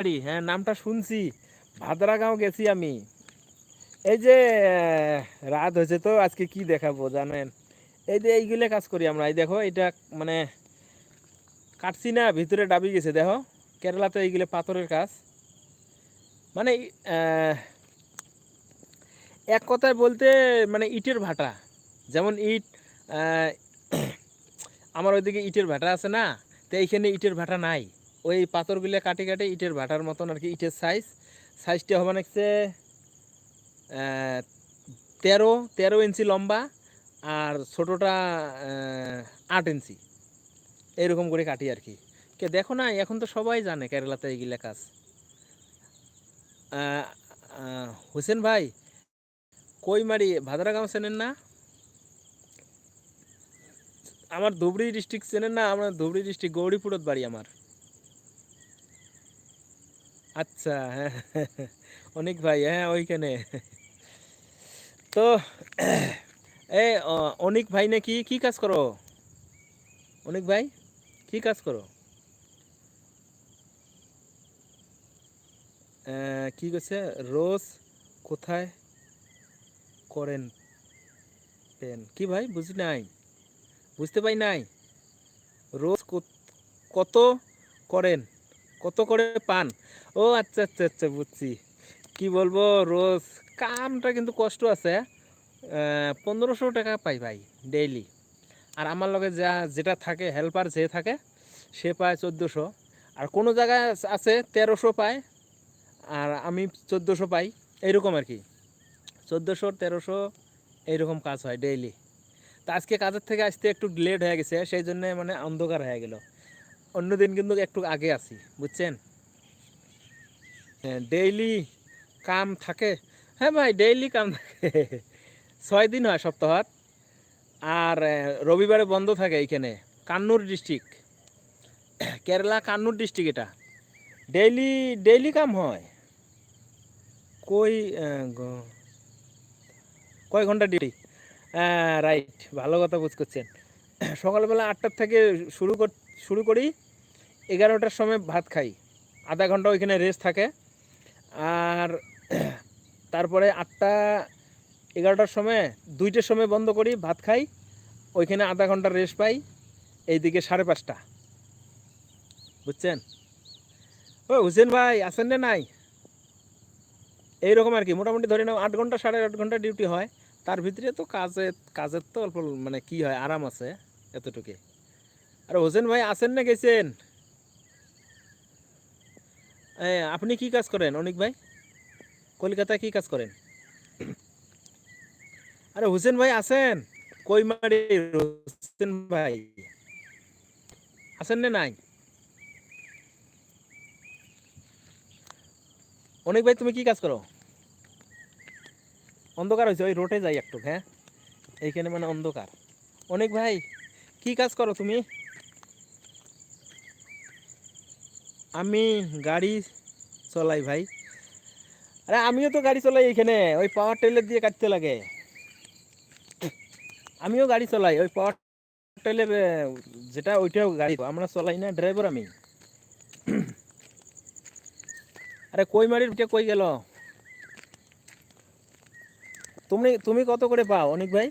বাড়ি হ্যাঁ নামটা শুনছি। ভাদরাগাঁও গেছি আমি। এই যে রাত হয়েছে তো, আজকে কি দেখাবো জানেন? এই যে এইগুলো কাজ করি আমরা। এই দেখো, এটা মানে কাটছি না, ভিতরে ডাবি গেছে, দেখো। কেরালাতে এইগুলো পাথরের কাজ। মানে এক কথায় বলতে মানে ইটের ভাটা। যেমন ইট আমার ওইদিকে ইটের ভাটা আছে না, তো এইখানে ইটের ভাটা নাই। ওই পাথরগুলো কাটে কাটে ইটের ভাটার মতন আর কি, ইটের সাইজ সাইজটা হবে না হচ্ছে তেরো তেরো ইঞ্চি লম্বা আর ছোটোটা আট ইঞ্চি। এরকম করে কাটি আর কি। কে, দেখো না, এখন তো সবাই জানে কেরালাতে এইগুলা কাজ। হোসেন ভাই কইমারি ভাদরাগাঁও চেনেন না? আমার ধুবড়ি ডিস্ট্রিক্ট চেনেন না, আমার ধুবড়ি ডিস্ট্রিক্ট গৌরীপুরত বাড়ি আমার। আচ্ছা হ্যাঁ অনেক ভাই হ্যাঁ ওইখানে। তো, এ অনিক ভাই নাকি কি কাজ করো? অনিক ভাই, কি কাজ করো? কি করছে রোজ কোথায় করেন পেন? কি ভাই, বুঝি নাই। বুঝতে পাই নাই। রোজ কত করেন? কত করে পান? ও আচ্ছা আচ্ছা আচ্ছা বুঝছি। কি বলব, রোজ কামটা কিন্তু কষ্ট আছে পনেরোশো টাকা পাই ভাই, ডেইলি। আর আমার লগে যা, যেটা থাকে, হেল্পার যে থাকে, সে পায় চোদ্দোশো। আর কোনো জায়গায় আছে, তেরোশো পায়, আর আমি চোদ্দোশো পাই, এইরকম আর কি। চোদ্দোশো, তেরোশো, এইরকম কাজ হয় ডেইলি। তা আজকে কাজের থেকে আসতে একটু লেট হয়ে গেছে, সেই জন্য মানে অন্ধকার হয়ে গেল। অন্যদিন কিন্তু একটু আগে আসি বুঝছেন? ডেইলি কাম থাকে। হ্যাঁ ভাই ডেইলি কাম থাকে। ছয় দিন হয় সপ্তাহত। আর রবিবারে বন্ধ থাকে এইখানে, কান্নুর ডিস্ট্রিক্ট কেরালা কান্নুর ডিস্ট্রিক্ট এটা। ডেইলি ডেইলি কাম হয়। কই কয় ঘণ্টা ডিউটি রাইট ভালো কথা বুঝ করছেন। সকালবেলা আটটার থেকে শুরু কর শুরু করি। এগারোটার সময় ভাত খাই। আধা ঘণ্টা ওইখানে রেস্ট থাকে। আর তারপরে আটটা, এগারোটার সময়, দুইটার সময় বন্ধ করি, ভাত খাই। ওইখানে আধা ঘণ্টা রেস্ট পাই। এইদিকে সাড়ে পাঁচটা। বুঝছেন? ও, হুসেন ভাই, আছেন না নাই? এইরকম আর কি, মোটামুটি ধরে নাও, আট ঘণ্টা, সাড়ে আট ঘণ্টা ডিউটি হয়। তার ভিতরে তো কাজে কাজের তো অল্প মানে কি হয়, আরাম আছে এতটুকু আর হোসেন ভাই আছেন না গেছেন এ, আপনি কি কাজ করেন অনিক ভাই কলকাতায় কি কাজ করেন আরে হোসেন ভাই আছেন কইমারি হোসেন ভাই আছেন না নাই অনেক ভাই তুমি কি কাজ করো অন্ধকার হয়েছে ওই রোডে যাই একটু হ্যাঁ এইখানে মানে অন্ধকার অনেক ভাই কি কাজ করো তুমি আমি গাড়ি চলাই ভাই। আরে আমিও তো গাড়ি চলাই এইখানে, ওই পাওয়ার টেলার দিয়ে কাটতে লাগে। আমিও গাড়ি চলাই, ওই পাওয়ার টেলার যেটা ওইটাও গাড়ি। আমরা চলাই না ড্রাইভার আমি। আরে কই মারির ওইটা কই গেল? তুমি তুমি কত করে পাও, অনেক ভাই?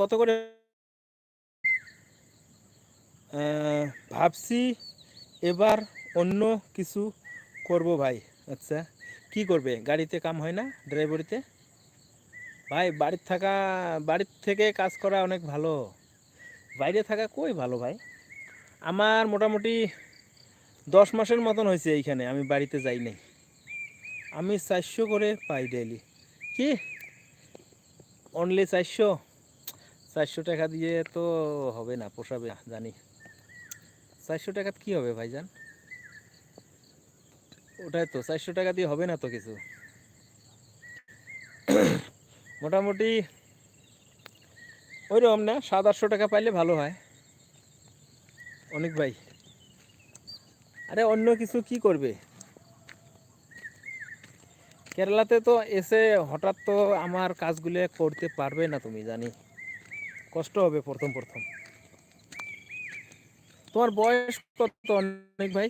কত করে ভাবছি এবার অন্য কিছু করব ভাই। আচ্ছা কি করবে? গাড়িতে কাম হয় না ড্রাইভারিতে? ভাই, বাড়ির থাকা, বাড়ির থেকে কাজ করা অনেক ভালো। বাইরে থাকা কই ভালো ভাই? আমার মোটামুটি দশ মাসের মতন হয়েছে এইখানে, আমি বাড়িতে যাই নাই। আমি চারশো করে পাই ডেলি কি? অনলি চারশো? চারশো টাকা দিয়ে তো হবে না, পোষাবে জানি। চারশো টাকা কি হবে ভাইজান? ওটাই তো, চারশো টাকা দিয়ে হবে না তো কিছু? মোটামুটি ওইরকম না, সাত আটশো টাকা পাইলে ভালো হয়। অনেক ভাই, আরে অন্য কিছু কি করবে? কেরালাতে তো এসে হঠাৎ তো আমার কাজগুলো করতে পারবে না তুমি, জানি। কষ্ট হবে প্রথম প্রথম। তোমার বয়স কত অনেক ভাই?